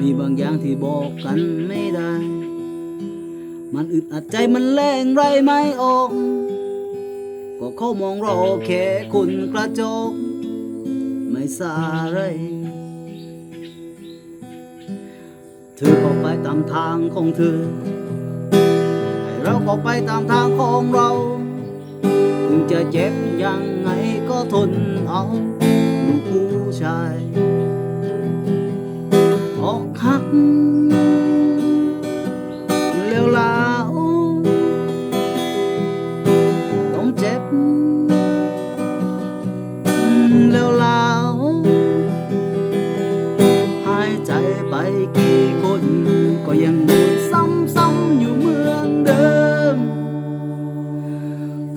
มีบางอย่างที่บอกกันไม่ได้ มันอึดอัดใจมันแรงไรไม่ออก ก็เขามองเราแค่คุณกระจก ไม่สาไรเธอก็ไปตามทางของเธอ ให้เราก็ไปตามทางของเรา ถึงจะเจ็บยังไงก็ทนเอาลูกผู้ชาย เร็วลาวหายใจไปกี่คนก็ยังโดนซ้ำๆอยู่เมืองเดิม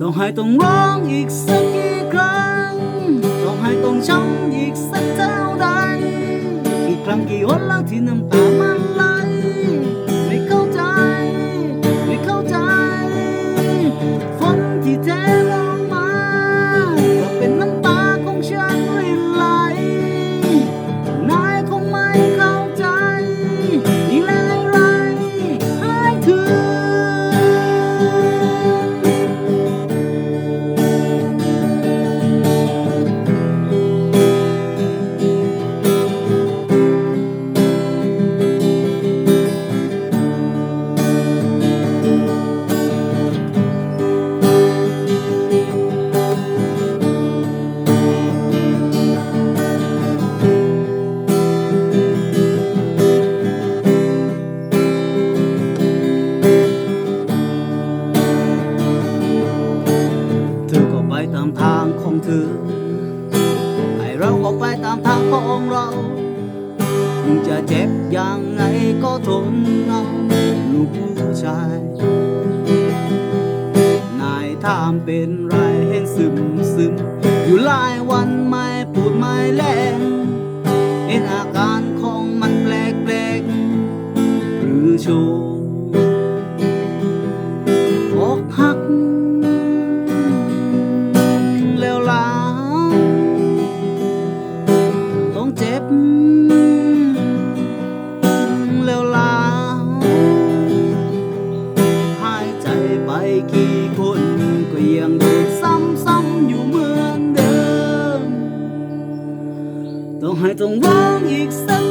ต้องให้ต้องร้องอีกสักกี่ครั้ง ต้องให้ต้องช้ำอีกสักเท่าใดกี่ครั้งกี่หนแล้วที่น้ำตาางของให้เราก็ไปตามทางของเรา จะเจ็บยังไงก็ทนเอาลูกผู้ชาย นายถามเป็นไรเห็นซึมซึม อยู่หลายวันไม่พูดไม่แลงเห็นอาการของมันแปลกแปลกหรือโชว์ 怀中往日心。